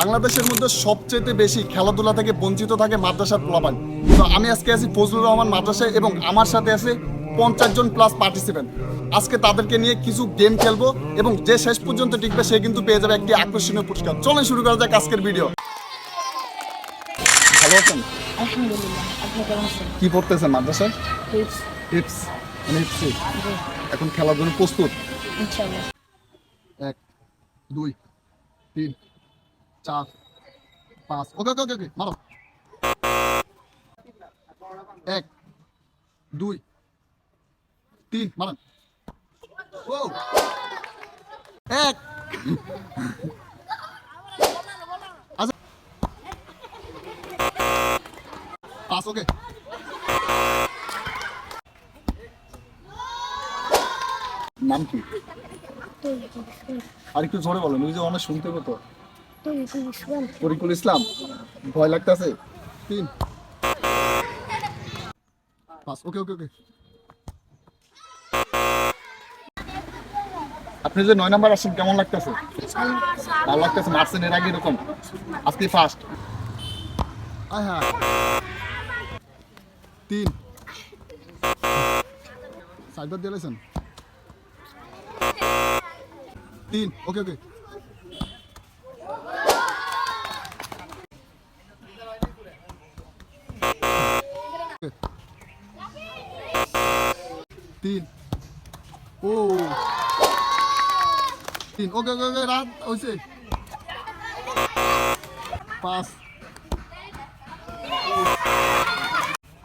বাংলাদেশের মধ্যে সবচেয়ে বেশি খেলাধুলা থেকে বঞ্চিত থাকে মাদ্রাসার প্লাবান তো আমি আজকে আছি ফজলুর রহমান মাদ্রাসায় এবং আমার সাথে আছে পঞ্চাশ জন প্লাস পার্টিসিপেন্ট আজকে তাদেরকে নিয়ে কিছু গেম খেলব এবং যে শেষ পর্যন্ত টিকবে সে কিন্তু পেয়ে যাবে একটি আকর্ষণীয় পুরস্কার। চলেন শুরু করা যাক আজকের ভিডিও ভালো আছেন? কি পড়তেছেন মাদ্রাসায়? টিপস টিপস মানে এখন খেলার জন্য প্রস্তুত এক দুই তিন। চার পাঁচ। ওকে ওকে ওকে ওকে মারো। এক দুই তিন মারেন। এক। আচ্ছা। পাঁচ ওকে। নাম কি? আর একটু জোরে বলেন ওই যে অনেক শুনতে পেতো ইসলাম, ভয় লাগতেছে? তিন। ওকে ওকে ওকে। আপনি যে নয় নাম্বার আসছেন কেমন লাগতেছে? ভালো লাগতেছে, মারছেন এর আগে এরকম। আজকে ফার্স্ট হ্যাঁ। তিন। সাইডবার দিয়েছেন তিন। ওকে ওকে। তিন। ও। তিন। ওকে ওকে ওকে, রাত হয়েছে পাঁচ।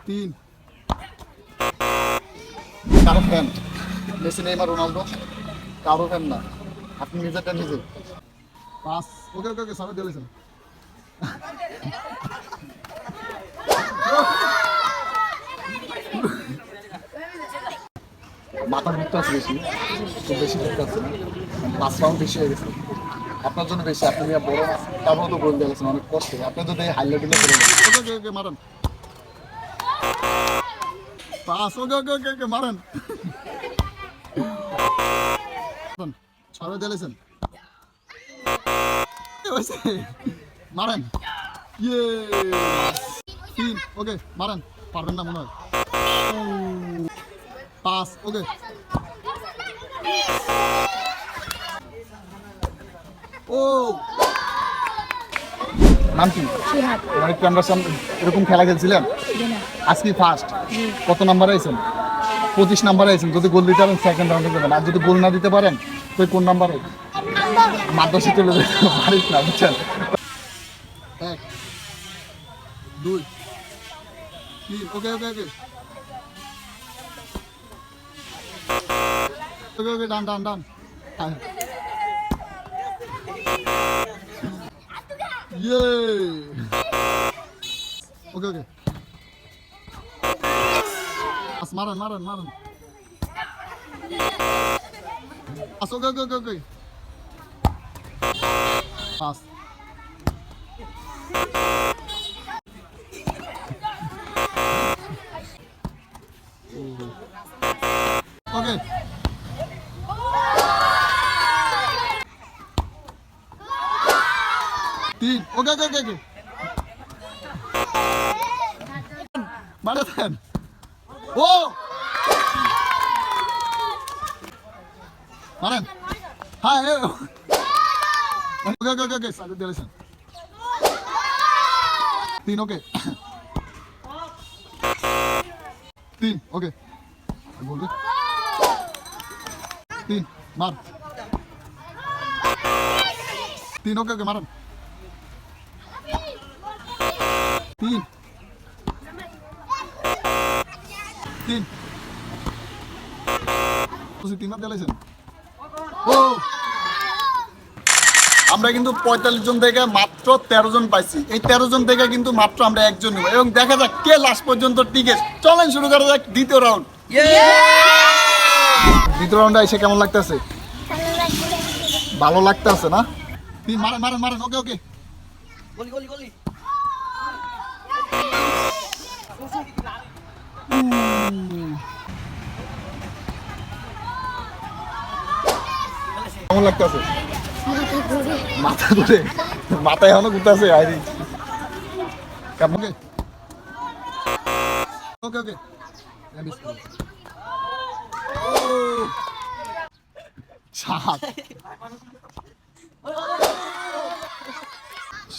তিন। কারও ফ্যান মেসি, নেইমার, রোনালদো। কারও ফ্যান না। আপনি নিজেরটা নিজে। পাঁচ। ওকে ওকে ওকে সবাই দিয়েছেন। মাথা ঘুরতে আছে বেশি, খুব বেশি ঘুরতে আছে পাঁচ রাউন্ড বেশি হয়ে গেছে। আপনার জন্য বেশি, আপনি বড় তারপরে তো গোল দিয়েছেন অনেক কষ্ট। আপনি যদি হাইলাইট দিলে করে মারেন। মারেন। মারেন ইয়ে মারেন। পারবেন না মনে হয়। পাঁচ ওকে ও নাম কি একটু সামনে এরকম খেলা খেলছিলেন? আজকে ফার্স্ট কত নাম্বার আইছেন? পঁচিশ নাম্বার আইছেন। যদি গোল দিতে পারেন সেকেন্ড রাউন্ডে যাবেন আর যদি গোল না দিতে পারেন তো কোন নাম্বারে মাদ্রাসা চলে পারিস না বুঝছেন? এক দুই তিন। ওকে ওকে ওকে ওকে ওকে ডান ডান ডান হ্যাঁ ইয়ে ওকে ওকে আস মারেন মারেন মারেন আস ওকে ওকে ওকে ওকে পাস ওকে তিন ওকে ওকে ওকে ওকে মারে দেন ও মারেন হ্যাঁ এ ওকে ওকে ওকে ওকে সাথে দিয়েছেন তিন ওকে তিন ওকে বলবে তিন মার তিন ওকে ওকে মারেন তিন। তিন। তিনবার ও। আমরা কিন্তু পঁয়তাল্লিশ জন থেকে মাত্র তেরো জন পাইছি। এই তেরো জন থেকে কিন্তু মাত্র আমরা একজন নেব। এবং দেখা যাক কে লাস্ট পর্যন্ত টিকে। চলেন শুরু করা যাক দ্বিতীয় রাউন্ড দ্বিতীয় রাউন্ডে এসে কেমন লাগতেছে? ভালো লাগতেছে না? মারেন মারেন মারেন। ওকে ওকে। গলি গলি কেমন লাগতেছে? মাথা ঘুরে, মাথায় এখনও ঘুরতে আছে আইরি কেমন ওকে ওকে। সাত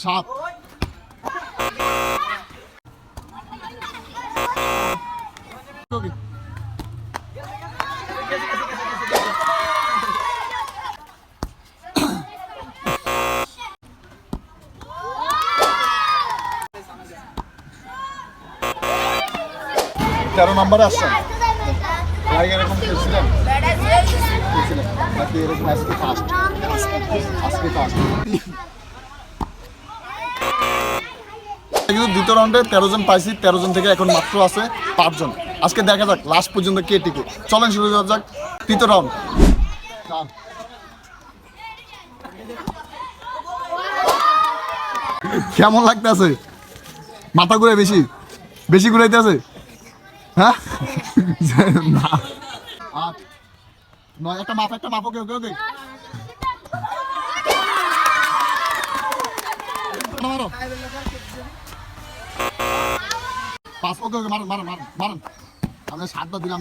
সাত। তেরো নম্বরে আসছেন? আগে এরকম খেলছিলেন? খেলছিলেন? নাকি এরকম আজকে ফার্স্ট আজকে ফার্স্ট কিন্তু দ্বিতীয় রাউন্ডে তেরো জন পাইছি তেরো জন থেকে এখন মাত্র আছে পাঁচজন। আজকে দেখা যাক লাস্ট পর্যন্ত কে টিকে। চলেন শুরু করা যাক, তৃতীয় রাউন্ড কেমন লাগতেছে? মাথা ঘুরে বেশি? বেশি ঘুরাইতেছে? হ্যাঁ? না। নয়, একটা মাপ একটা মাপ ওকে ওকে। মারো। আমরা সাতটা দিলাম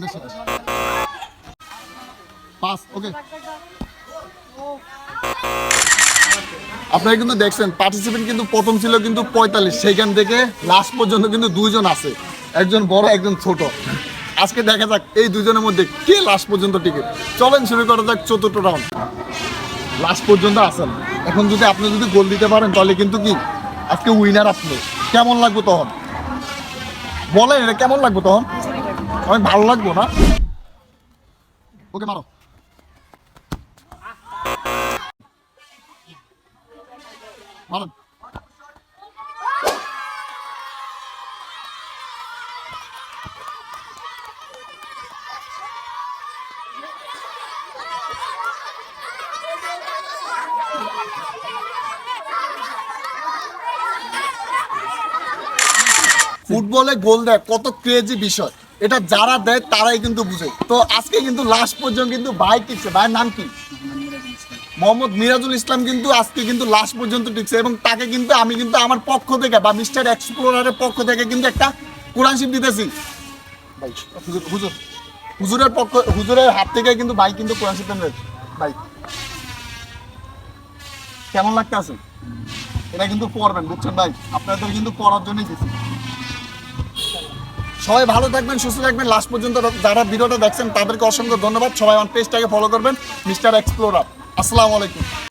আপনারা কিন্তু দেখছেন পার্টিসিপেন্ট কিন্তু প্রথম ছিল কিন্তু পঁয়তাল্লিশ। সেইখান থেকে লাস্ট পর্যন্ত কিন্তু দুইজন আছে। একজন বড়, একজন ছোট। আজকে দেখা যাক এই দুজনের মধ্যে কে লাস্ট পর্যন্ত টিকে। চলেন, শুরু করা যাক চতুর্থ রাউন্ড লাস্ট পর্যন্ত আছেন। এখন যদি আপনি যদি গোল দিতে পারেন, তাহলে কিন্তু কি? আজকে উইনার আপনি। কেমন লাগবে তখন? বলেন এটা কেমন লাগবে তখন? অনেক ভালো লাগবো না? ওকে মারো। মারো ফুটবলে গোল দেয়, কত ক্রেজি বিষয়। এটা যারা দেয়, তারাই কিন্তু বুঝে। তো আজকে কিন্তু লাস্ট পর্যন্ত কিন্তু ভাই টিকছে। ভাইয়ের নাম কি? মোহাম্মদ মিরাজুল ইসলাম কিন্তু আজকে কিন্তু লাস্ট পর্যন্ত টিকছে এবং তাকে কিন্তু আমি কিন্তু আমার পক্ষ থেকে বা মিস্টার এক্সপ্লোরারের পক্ষ থেকে কিন্তু একটা কোরআন শিব দিতেছি। হুজুর হুজুর, হুজুরের পক্ষ, হুজুরের হাত থেকে কিন্তু ভাই কিন্তু কোরআন শিব ভাই, কেমন লাগতে আছে এটা কিন্তু পড়বেন, বুঝছেন ভাই? আপনাদের কিন্তু পড়ার জন্যই দিচ্ছি সবাই ভালো থাকবেন, সুস্থ থাকবেন। লাস্ট পর্যন্ত যারা ভিডিওটা দেখছেন, তাদেরকে অসংখ্য ধন্যবাদ। সবাই আমার পেজটাকে ফলো করবেন মিস্টার এক্সপ্লোরার আসসালামু আলাইকুম।